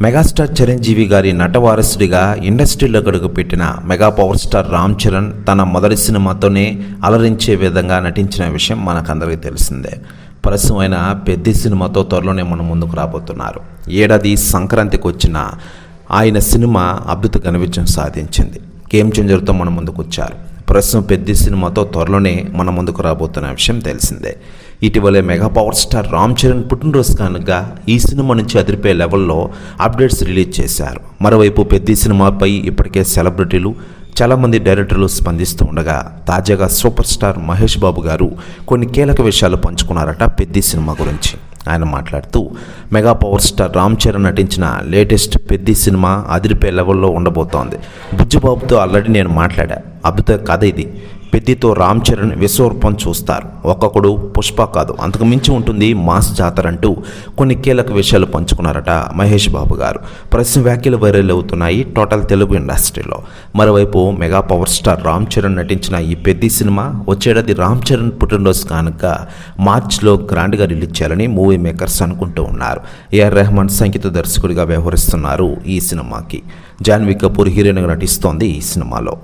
Megastar Chiranjeevi గారి నటవారసుడిగా ఇండస్ట్రీలో గడుగుపెట్టిన mega power star Ram Charan తన మొదటి సినిమాతోనే అలరించే విధంగా నటించిన విషయం మనకందరికీ తెలిసిందే. ప్రస్తుతం పెద్ద సినిమాతో త్వరలోనే మనం ముందుకు రాబోతున్నారు. ఏడాది సంక్రాంతికి వచ్చిన ఆయన సినిమా అద్భుత ఘన విజయం సాధించింది గేమ్ చేంజర్తో మనం ముందుకు వచ్చారు. ప్రస్తుతం పెద్ద సినిమాతో త్వరలోనే మన ముందుకు రాబోతున్న విషయం తెలిసిందే. ఇటీవలే mega power star Ram Charan పుట్టినరోజు కనుక ఈ సినిమా నుంచి అదిరిపే లెవెల్లో అప్డేట్స్ రిలీజ్ చేశారు. మరోవైపు పెద్ద సినిమాపై ఇప్పటికే సెలబ్రిటీలు చాలామంది డైరెక్టర్లు స్పందిస్తూ ఉండగా తాజాగా సూపర్ స్టార్ మహేష్ బాబు గారు కొన్ని కీలక విషయాలు పంచుకున్నారట పెద్ద సినిమా గురించి. ఆయన మాట్లాడుతూ mega power star Ram Charan నటించిన లేటెస్ట్ పెద్ద సినిమా అదిరిపే లెవెల్లో ఉండబోతోంది. బుజ్జుబాబుతో ఆల్రెడీ నేను మాట్లాడా అద్భుత కథ ఇది. పెద్దితో రామ్ చరణ్ విశ్వరూపం చూస్తారు. ఒక్కొక్కడు పుష్ప కాదు. అంతకు మించి ఉంటుంది మాస్ జాతర అంటూ కొన్ని కీలక విషయాలు పంచుకున్నారట మహేష్ బాబు గారు. ప్రశ్న వ్యాఖ్యలు వైరల్ అవుతున్నాయి టోటల్ తెలుగు ఇండస్ట్రీలో. మరోవైపు mega power star Ram Charan నటించిన ఈ పెద్ద సినిమా వచ్చేడాది రామ్ చరణ్ పుట్టినరోజు కానుక మార్చిలో గ్రాండ్గా రిలీజ్ చేయాలని మూవీ మేకర్స్ అనుకుంటూ ఉన్నారు. ఏఆర్ రెహమాన్ సంగీత దర్శకుడిగా వ్యవహరిస్తున్నారు ఈ సినిమాకి. జాన్వీ కపూర్ హీరోయిన్గా నటిస్తోంది ఈ సినిమాలో.